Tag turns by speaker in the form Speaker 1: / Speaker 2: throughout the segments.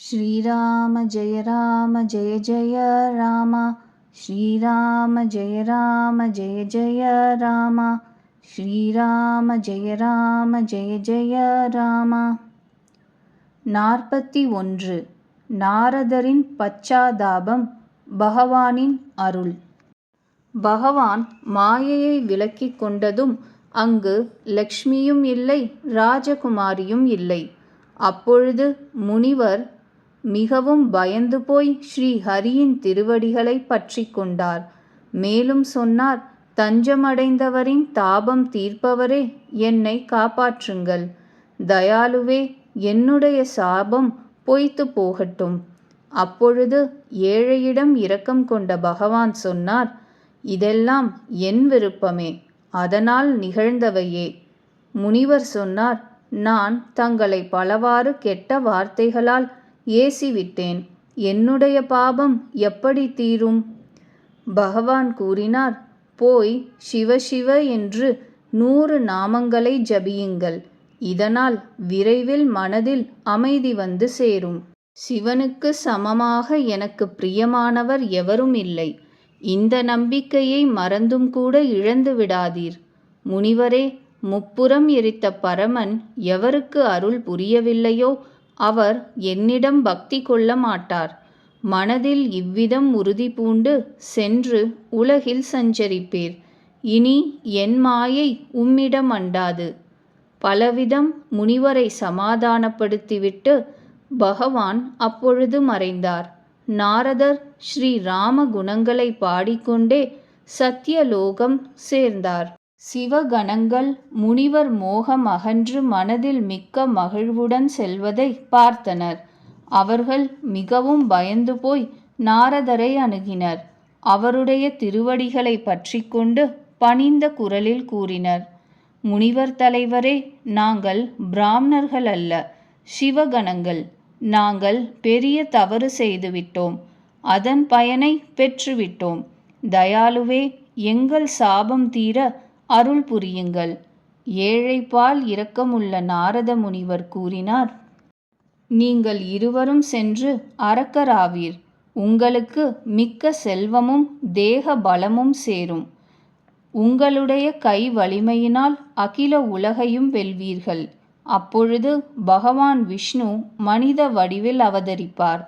Speaker 1: श्रीराम जय राम जय जय राम श्रीराम जय राम जय जय राम श्रीराम जय राम जय जय ராம நாற்பத்தி ஒன்று நாரதரின் பச்சாதாபம் பகவானின் அருள் பகவான் மாயையை விலக்கிக் கொண்டதும் அங்கு லக்ஷ்மியும் இல்லை ராஜகுமாரியும் இல்லை அப்பொழுது முனிவர் மிகவும் பயந்து போய் ஸ்ரீ ஹரியின் திருவடிகளை பற்றி கொண்டார். மேலும் சொன்னார் தஞ்சமடைந்தவரின் தாபம் தீர்ப்பவரே என்னை காப்பாற்றுங்கள். தயாலுவே என்னுடைய சாபம் பொய்த்து போகட்டும். அப்பொழுது ஏழையிடம் இரக்கம் கொண்ட பகவான் சொன்னார் இதெல்லாம் என் விருப்பமே அதனால் நிகழ்ந்தவையே. முனிவர் சொன்னார் நான் தங்களை பலவாறு கெட்ட வார்த்தைகளால் ஏசிவிட்டேன். என்னுடைய பாபம் எப்படி தீரும்? பகவான் கூறினார் போய் சிவசிவ என்று நூறு நாமங்களை ஜபியுங்கள். இதனால் விரைவில் மனதில் அமைதி வந்து சேரும். சிவனுக்கு சமமாக எனக்கு பிரியமானவர் எவரும் இல்லை. இந்த நம்பிக்கையை மறந்தும் கூட இழந்து விடாதீர். முனிவரே முப்புறம் எரித்த பரமன் எவருக்கு அருள் புரியவில்லையோ அவர் என்னிடம் பக்தி கொள்ள மாட்டார். மனதில் இவ்விதம் உறுதி பூண்டு சென்று உலகில் சஞ்சரிப்பீர். இனி என் மாயை உம்மிடம் அண்டாது. பலவிதம் முனிவரை சமாதானப்படுத்திவிட்டு பகவான் அப்பொழுது மறைந்தார். நாரதர் ஸ்ரீ ராம குணங்களை பாடிக்கொண்டே சத்தியலோகம் சேர்ந்தார். சிவகணங்கள் முனிவர் மோகம் அகன்று மனதில் மிக்க மகிழ்வுடன் செல்வதை பார்த்தனர். அவர்கள் மிகவும் பயந்து போய் நாரதரை அணுகினர். அவருடைய திருவடிகளை பற்றி கொண்டு பணிந்த குரலில் கூறினர் முனிவர் தலைவரே நாங்கள் பிராமணர்கள் அல்ல சிவகணங்கள். நாங்கள் பெரிய தவறு செய்துவிட்டோம் அதன் பயனை பெற்றுவிட்டோம். தயாலுவே எங்கள் சாபம் தீர அருள் புரியுங்கள். ஏழைப்பால் இரக்கமுள்ள நாரத முனிவர் கூறினார் நீங்கள் இருவரும் சென்று அரக்கராவீர். உங்களுக்கு மிக்க செல்வமும் தேக பலமும் சேரும். உங்களுடைய கை வலிமையினால் அகில உலகையும் வெல்வீர்கள். அப்பொழுது பகவான் விஷ்ணு மனித வடிவில் அவதரிப்பார்.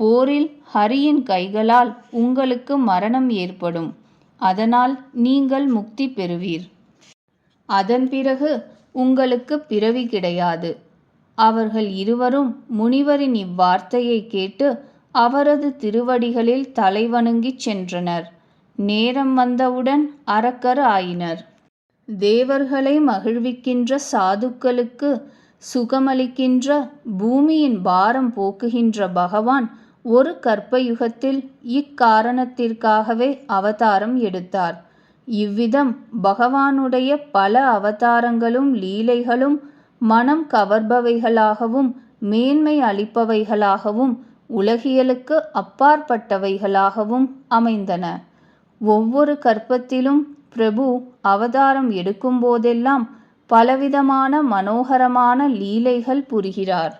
Speaker 1: போரில் ஹரியின் கைகளால் உங்களுக்கு மரணம் ஏற்படும். அதனால் நீங்கள் முக்தி பெறுவீர். அதன் பிறகு உங்களுக்கு பிறவி கிடையாது. அவர்கள் இருவரும் முனிவரின் இவ்வார்த்தையை கேட்டு அவரது திருவடிகளில் தலைவணங்கிச் சென்றனர். நேரம் வந்தவுடன் அறக்கர் ஆயினர். தேவர்களை மகிழ்விக்கின்ற சாதுக்களுக்கு சுகமளிக்கின்ற பூமியின் பாரம் போக்குகின்ற பகவான் ஒரு கற்பயுகத்தில் இக்காரணத்திற்காகவே அவதாரம் எடுத்தார். இவ்விதம் பகவானுடைய பல அவதாரங்களும் லீலைகளும் மனம் கவர்பவைகளாகவும் மேன்மை அளிப்பவைகளாகவும் உலகியலுக்கு அப்பாற்பட்டவைகளாகவும் அமைந்தன. ஒவ்வொரு கற்பத்திலும் பிரபு அவதாரம் எடுக்கும்போதெல்லாம் பலவிதமான மனோகரமான லீலைகள் புரிகிறார்.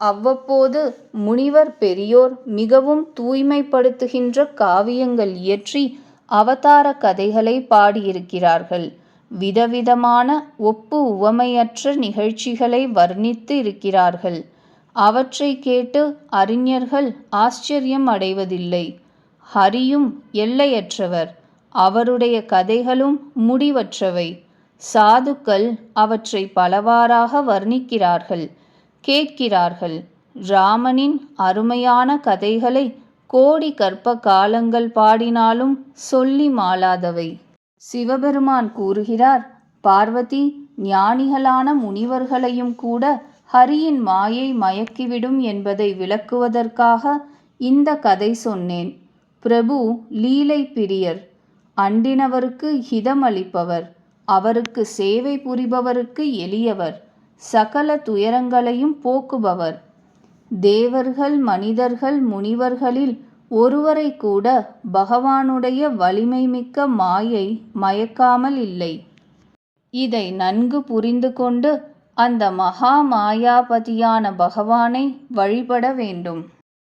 Speaker 1: அவ்வப்போது முனிவர் பெரியோர் மிகவும் தூய்மைப்படுத்துகின்ற காவியங்கள் இயற்றி அவதார கதைகளை பாடியிருக்கிறார்கள். விதவிதமான ஒப்பு உவமையற்ற நிகழ்ச்சிகளை வர்ணித்து இருக்கிறார்கள். அவற்றை கேட்டு அறிஞர்கள் ஆச்சரியம் அடைவதில்லை. ஹரியும் எல்லையற்றவர். அவருடைய கதைகளும் முடிவற்றவை. சாதுக்கள் அவற்றை பலவாறாக வர்ணிக்கிறார்கள். கேட்கிறார்கள். ராமனின் அருமையான கதைகளை கோடி கற்ப காலங்கள் பாடினாலும் சொல்லி மாளாதவை. சிவபெருமான் கூறுகிறார் பார்வதி ஞானிகளான முனிவர்களையும் கூட ஹரியின் மாயை மயக்கிவிடும் என்பதை விளக்குவதற்காக இந்த கதை சொன்னேன். பிரபு லீலை பிரியர். அண்டினவருக்கு ஹிதமளிப்பவர். அவருக்கு சேவை புரிபவருக்கு எளியவர். சகல துயரங்களையும் போக்குபவர். தேவர்கள் மனிதர்கள் முனிவர்களில் ஒருவரை கூட பகவானுடைய வலிமை மிக்க மாயை மயக்காமல் இல்லை. இதை நன்கு புரிந்து கொண்டு அந்த மகா மாயாபதியான பகவானை வழிபட வேண்டும்.